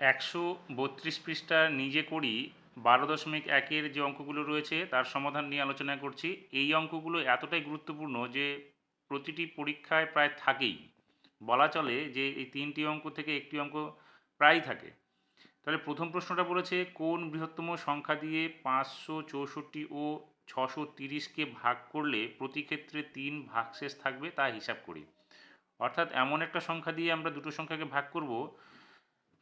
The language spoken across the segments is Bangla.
একশো বত্রিশ পৃষ্ঠা নিজে করি, বারো দশমিক একের যে অঙ্কগুলো রয়েছে তার সমাধান নিয়ে আলোচনা করছি। এই অঙ্কগুলো এতটাই গুরুত্বপূর্ণ যে প্রতিটি পরীক্ষায় প্রায় থাকেই। বলা চলে যে এই তিনটি অঙ্ক থেকে একটি অঙ্ক প্রায়ই থাকে। তাহলে প্রথম প্রশ্নটা বলেছে, কোন বৃহত্তম সংখ্যা দিয়ে পাঁচশো চৌষট্টি ও ছশো তিরিশকে ভাগ করলে প্রতি ক্ষেত্রে তিন ভাগশেষ থাকবে তা হিসাব করি। অর্থাৎ এমন একটা সংখ্যা দিয়ে আমরা দুটো সংখ্যাকে ভাগ করব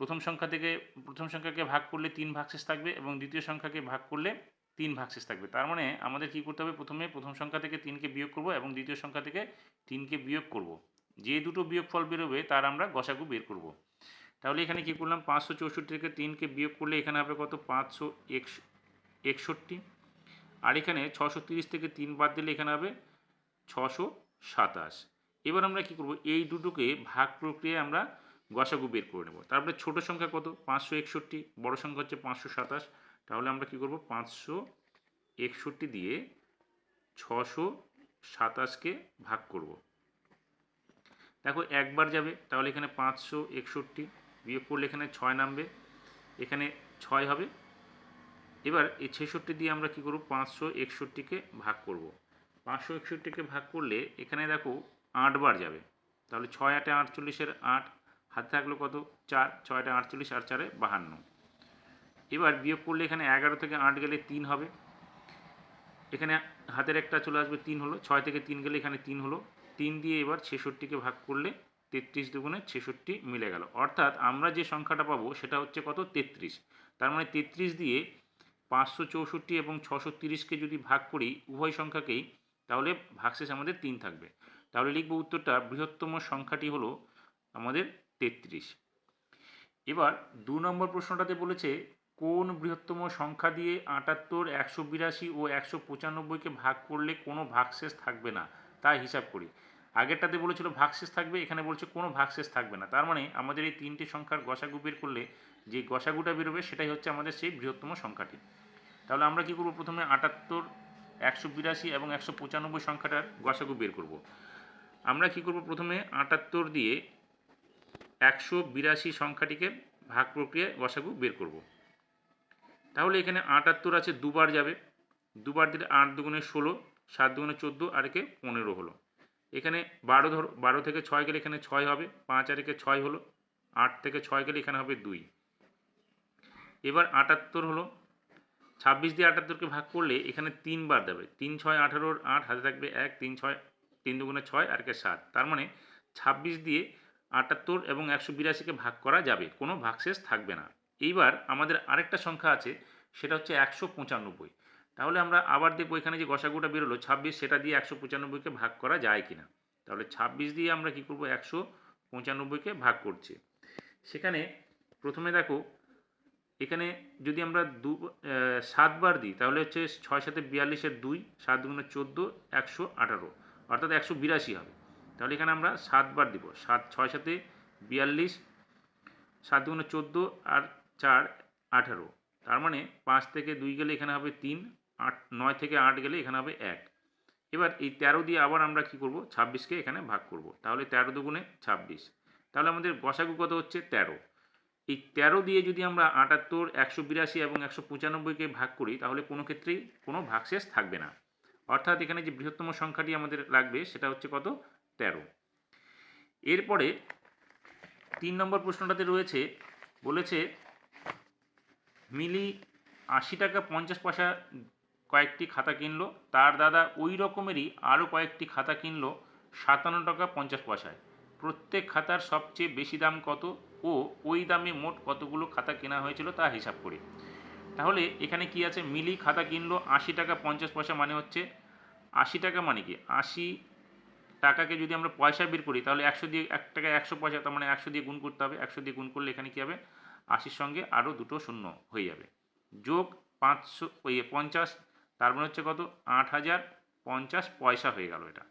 প্রথম সংখ্যা থেকে প্রথম সংখ্যাকে ভাগ করলে তিন ভাগশেষ থাকবে এবং দ্বিতীয় সংখ্যাকে ভাগ করলে তিন ভাগশেষ থাকবে। তার মানে আমাদের কি করতে হবে? প্রথমে প্রথম সংখ্যা থেকে তিনকে বিয়োগ করব এবং দ্বিতীয় সংখ্যা থেকে তিনকে বিয়োগ করব। যে দুটো বিয়োগফল বেরোবে, তার আমরা গসাগু বের করব। তাহলে এখানে কি করলাম? পাঁচশো চৌষট্টি থেকে তিনকে বিয়োগ করলে এখানে হবে কত? পাঁচশো একষট্টি আর এখানে ছশো তিরিশ থেকে তিন বাদ দিলে এখানে হবে ছশো সাতাশ। এবার আমরা কি করব? এই দুটোকে ভাগ প্রক্রিয়ায় আমরা গসাগু বের করে নেব। তারপরে ছোট সংখ্যা কত? পাঁচশো একষট্টি, বড় সংখ্যা হচ্ছে পাঁচশো সাতাশ। তাহলে আমরা কি করব? পাঁচশো একষট্টি দিয়ে ছশো সাতাশকে ভাগ করব। দেখো, একবার যাবে, তাহলে এখানে পাঁচশো একষট্টি বিয়োগ করলে এখানে ছয় নামবে। এখানে ছয় হবে। এবার এই ছেষট্টি দিয়ে আমরা কি করব? পাঁচশো একষট্টিকে ভাগ করব। পাঁচশো একষট্টিকে ভাগ করলে এখানে দেখো আটবার যাবে। তাহলে ছয় আটে আটচল্লিশের আট হাতে থাকল কত? চার, ছয়টা আটচল্লিশ, আর চারে বাহান্ন। এবার বিয়োগ করলে এখানে এগারো থেকে আট গেলে তিন হবে। এখানে হাতের একটা চলে আসবে তিন হলো, ছয় থেকে তিন গেলে এখানে তিন হলো। তিন দিয়ে এবার ছেষট্টিকে ভাগ করলে তেত্রিশ দুগুণে ছেষট্টি মিলে গেল। অর্থাৎ আমরা যে সংখ্যাটা পাবো সেটা হচ্ছে কত? তেত্রিশ। তার মানে তেত্রিশ দিয়ে পাঁচশো চৌষট্টি এবং ছশো তিরিশকে যদি ভাগ করি উভয় সংখ্যাকেই, তাহলে ভাগশেষ আমাদের তিন থাকবে। তাহলে লিখব উত্তরটা, বৃহত্তম সংখ্যাটি হলো আমাদের তেত্রিশ। এবার দু নম্বর প্রশ্নটাতে বলেছে, কোন বৃহত্তম সংখ্যা দিয়ে আটাত্তর, একশো বিরাশি ও একশো পঁচানব্বইকে ভাগ করলে কোনো ভাগশেষ থাকবে না? তা হিসাব করি। আগেরটাতে বলেছিল ভাগশেষ থাকবে, এখানে বলছে কোনো ভাগশেষ থাকবে না। তার মানে আমাদের এই তিনটি সংখ্যার গসাগু বের করলে যে গসাগুটা বেরোবে, সেটাই হচ্ছে আমাদের সেই বৃহত্তম সংখ্যাটি। তাহলে আমরা কী করব? প্রথমে আটাত্তর, একশো বিরাশি এবং একশো পঁচানব্বই সংখ্যাটার গসাগু বের করব। আমরা কী করব? প্রথমে আটাত্তর দিয়ে একশো বিরাশি সংখ্যাটিকে ভাগ প্রক্রিয়ায় গসাগু বের করব। তাহলে এখানে আটাত্তর আছে, দুবার যাবে। দুবার দিলে আট দুগুণে ষোলো, সাত দুগুণে চোদ্দ, আর একে পনেরো হলো। এখানে বারো ধরো, বারো থেকে ছয় গেলে এখানে ছয় হবে, পাঁচ আর একে ছয় হলো, আট থেকে ছয় গেলে এখানে হবে দুই। এবার আটাত্তর হলো, ছাব্বিশ দিয়ে আটাত্তরকে ভাগ করলে এখানে তিনবার দেবে তিন ছয় আঠারোর আট হাতে থাকবে এক, তিন ছয়, তিন দুগুণে ছয়, আর সাত। তার মানে ছাব্বিশ দিয়ে আটাত্তর এবং একশো বিরাশিকে ভাগ করা যাবে। কোনো ভাগশেষ থাকবে না। এইবার আমাদের আরেকটা সংখ্যা আছে, সেটা হচ্ছে একশো পঁচানব্বই। তাহলে আমরা আবার দেখব এখানে যে গসাগুটা বেরোলো, ছাব্বিশ সেটা দিয়ে একশো পঁচানব্বইকে ভাগ করা যায় কি না তাহলে ছাব্বিশ দিয়ে আমরা কী করব? একশো পঁচানব্বইকে ভাগ করছি। সেখানে প্রথমে দেখো, এখানে যদি আমরা দু সাতবার দিই, তাহলে হচ্ছে ছয় সাথে বিয়াল্লিশের দুই, সাত দুগুণে চোদ্দ, একশো আঠারো। অর্থাৎ একশো বিরাশি হবে। তাহলে এখানে আমরা সাতবার দিব। সাত, ছয় সাথে বিয়াল্লিশ, সাত দুগুণে চোদ্দ আর চার, আঠারো। তার মানে পাঁচ থেকে দুই গেলে এখানে হবে তিন, আট, নয় থেকে আট গেলে এখানে হবে এক। এবার এই তেরো দিয়ে আবার আমরা কি করব? ছাব্বিশকে এখানে ভাগ করব। তাহলে তেরো দুগুণে ছাব্বিশ। তাহলে আমাদের গসাগু কত হচ্ছে? তেরো। এই তেরো দিয়ে যদি আমরা আটাত্তর, একশো বিরাশি এবং একশো পঁচানব্বইকে ভাগ করি, তাহলে কোনো ক্ষেত্রেই কোনো ভাগশেষ থাকবে না। অর্থাৎ এখানে যে বৃহত্তম সংখ্যাটি আমাদের লাগবে, সেটা হচ্ছে কত? তেরো। এরপরে তিন নম্বর প্রশ্নটাতে রয়েছে, বলেছে, মিলি আশি টাকা পঞ্চাশ পয়সা কয়েকটি খাতা কিনলো, তার দাদা ওই রকমেরই আরও কয়েকটি খাতা কিনলো, সাতান্ন টাকা পঞ্চাশ পয়সায়। প্রত্যেক খাতার সবচেয়ে বেশি দাম কত ও ওই দামে মোট কতগুলো খাতা কেনা হয়েছিল তা হিসাব করি। তাহলে এখানে কি আছে? মিলি খাতা কিনলো আশি টাকা পঞ্চাশ পয়সা মানে হচ্ছে আশি টাকা মানে কি? আশি টাকাকে যদি আমরা পয়সা বের করি, তাহলে একশো দিয়ে, এক টাকা একশো পয়সা, তার মানে একশো দিয়ে গুণ করতে হবে। একশো দিয়ে গুণ করলে এখানে কী হবে? আশির সঙ্গে আরও দুটো শূন্য হয়ে যাবে। যোগ পাঁচশো, ওই পঞ্চাশ, তার মানে হচ্ছে কত? আট হাজার পঞ্চাশ পয়সা হয়ে গেল এটা।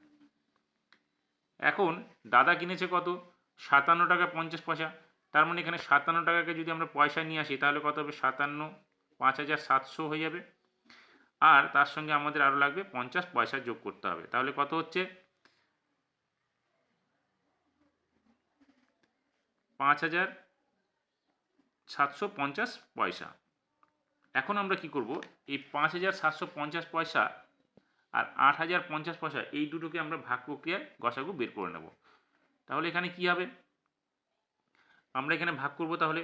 এখন দাদা কিনেছে কত? সাতান্ন টাকা পঞ্চাশ পয়সা। তার মানে এখানে সাতান্ন টাকাকে যদি আমরা পয়সা নিয়ে আসি, তাহলে কত হবে? সাতান্ন, পাঁচ হাজার সাতশো হয়ে যাবে। আর তার সঙ্গে আমাদের আরও লাগবে পঞ্চাশ পয়সা যোগ করতে হবে। তাহলে কত হচ্ছে? পাঁচ হাজার সাতশো পঞ্চাশ পয়সা। এখন আমরা কি করব? এই পাঁচ হাজার সাতশো পঞ্চাশ পয়সা আর আট হাজার পঞ্চাশ পয়সা, এই দুটোকে আমরা ভাগ প্রক্রিয়ায় গসাগু বের করে নেব। তাহলে এখানে কি হবে? আমরা এখানে ভাগ করব তাহলে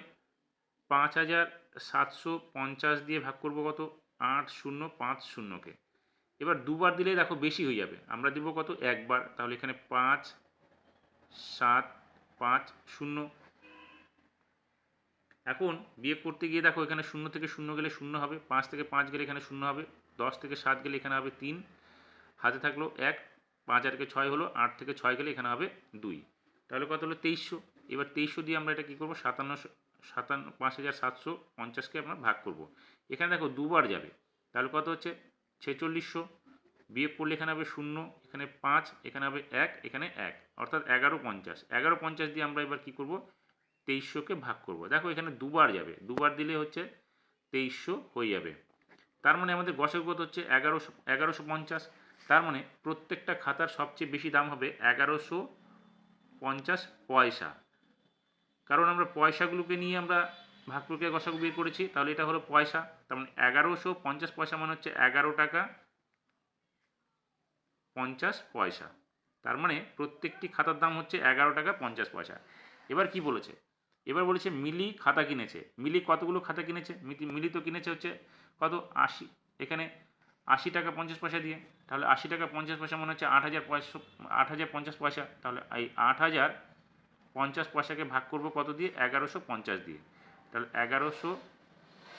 পাঁচ হাজার সাতশো পঞ্চাশ দিয়ে ভাগ করব কত? আট শূন্য পাঁচ শূন্যকে। এবার দুবার দিলে দেখো বেশি হয়ে যাবে। আমরা দেবো কত? একবার। তাহলে এখানে পাঁচ সাত পাঁচ শূন্য এখন বিয়োগ করতে গিয়ে দেখো এখানে শূন্য থেকে শূন্য গেলে শূন্য হবে, পাঁচ থেকে পাঁচ গেলে এখানে শূন্য হবে, দশ থেকে সাত গেলে এখানে হবে তিন, হাতে থাকল এক, পাঁচ আর কে ছয় হলো, আট থেকে ছয় গেলে এখানে হবে দুই। তাহলে কত হলো? তেইশশো। এবার তেইশশো দিয়ে আমরা এটা কী করব? সাতান্নশো সাতান্ন পাঁচ হাজার সাতশো পঞ্চাশকে আমরা ভাগ করব। এখানে দেখো দুবার যাবে। তাহলে কত হচ্ছে? ছেচল্লিশশো। বিয়োগ করলে এখানে হবে শূন্য, এখানে পাঁচ, এখানে হবে এক, এখানে এক। অর্থাৎ এগারো পঞ্চাশ। এগারো পঞ্চাশ দিয়ে আমরা এবার কী করব? তেইশশোকে ভাগ করব। দেখো এখানে দুবার যাবে। দুবার দিলে হচ্ছে তেইশশো হয়ে যাবে। তার মানে আমাদের গসের হচ্ছে এগারোশো এগারোশো পঞ্চাশ। তার মানে প্রত্যেকটা খাতার সবচেয়ে বেশি দাম হবে এগারোশো পঞ্চাশ পয়সা। কারণ আমরা পয়সাগুলোকে নিয়ে আমরা ভাগ প্রক্রিয়া গসাগু বের করেছি, তাহলে এটা হলো পয়সা। তার মানে এগারোশো পঞ্চাশ পয়সা মানে হচ্ছে এগারো টাকা পঞ্চাশ পয়সা। তার মানে প্রত্যেকটি খাতার দাম হচ্ছে এগারো টাকা পঞ্চাশ পয়সা। এবার কি বলেছে? এবার বলেছে মিলি খাতা কিনেছে। মিলি কতগুলো খাতা কিনেছে? মিলি তো কিনেছে হচ্ছে কত? আশি। এখানে আশি টাকা পঞ্চাশ পয়সা দিয়ে। তাহলে আশি টাকা পঞ্চাশ পয়সা মনে হচ্ছে আট হাজার পয়সা আট হাজার পঞ্চাশ পয়সা। তাহলে এই আট হাজার পঞ্চাশ পয়সাকে ভাগ করব কত দিয়ে? এগারোশো পঞ্চাশ দিয়ে। তাহলে এগারোশো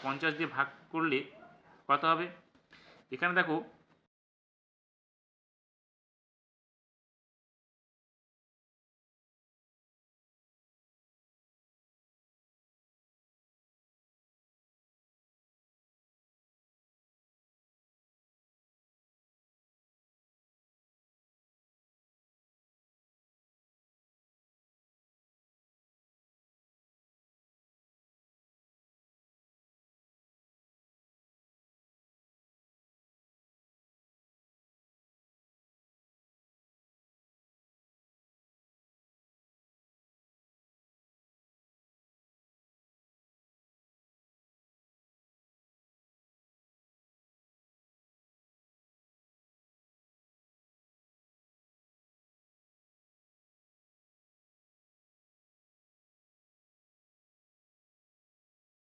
পঞ্চাশ দিয়ে ভাগ করলে কত হবে? এখানে দেখো